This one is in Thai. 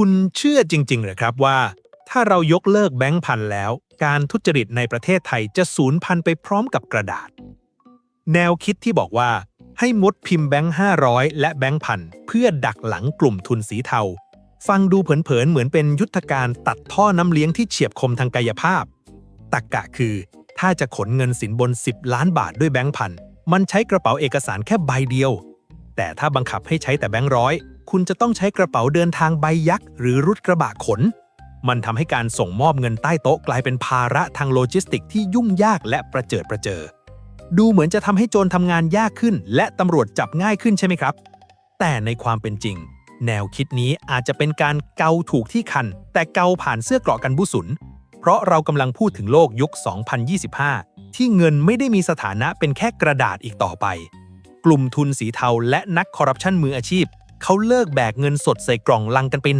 คุณเชื่อจริงๆเหรือครับว่า ถ้าเรายกเลิกแบงค์พันแล้ว การทุจริตในประเทศไทยจะสูญพันธุ์ไปพร้อมกับกระดาษ แนวคิดที่บอกว่า ให้มดพิมพ์แบงค์500 และแบงค์พันเพื่อดักหลังกลุ่มทุนสีเทา ฟังดูเผินๆเหมือนเป็นยุทธการตัดท่อน้ำเลี้ยงที่เฉียบคมทางกายภาพ ตักกะคือ ถ้าจะขนเงินสินบน 10 ล้านบาทด้วยแบงค์พันมันใช้กระเป๋าเอกสารแค่ใบเดียว แต่ถ้าบังคับให้ใช้แต่แบงค์ร้อย คุณจะต้องใช้กระเป๋าเดินทางใบยักษ์หรือรุดกระบะขน มันทำให้การส่งมอบเงินใต้โต๊ะกลายเป็นภาระทางโลจิสติกที่ยุ่งยากและประเจิดประเจอ ดูเหมือนจะทำให้โจรทำงานยากขึ้น และตำรวจจับง่ายขึ้นใช่ไหมครับ แต่ในความเป็นจริง แนวคิดนี้อาจจะเป็นการเกาถูกที่คัน แต่เกาผ่านเสื้อเกราะกันบุสุนเพราะเรากำลังพูดถึงโลกยุค 2025 ที่เงินไม่ได้มีสถานะเป็นแค่กระดาษอีกต่อไป กลุ่มทุนสีเทาและนักคอร์รัปชันมืออาชีพ เขาเลิกแบกเงินสดใส่กล่องลังกันไปนาน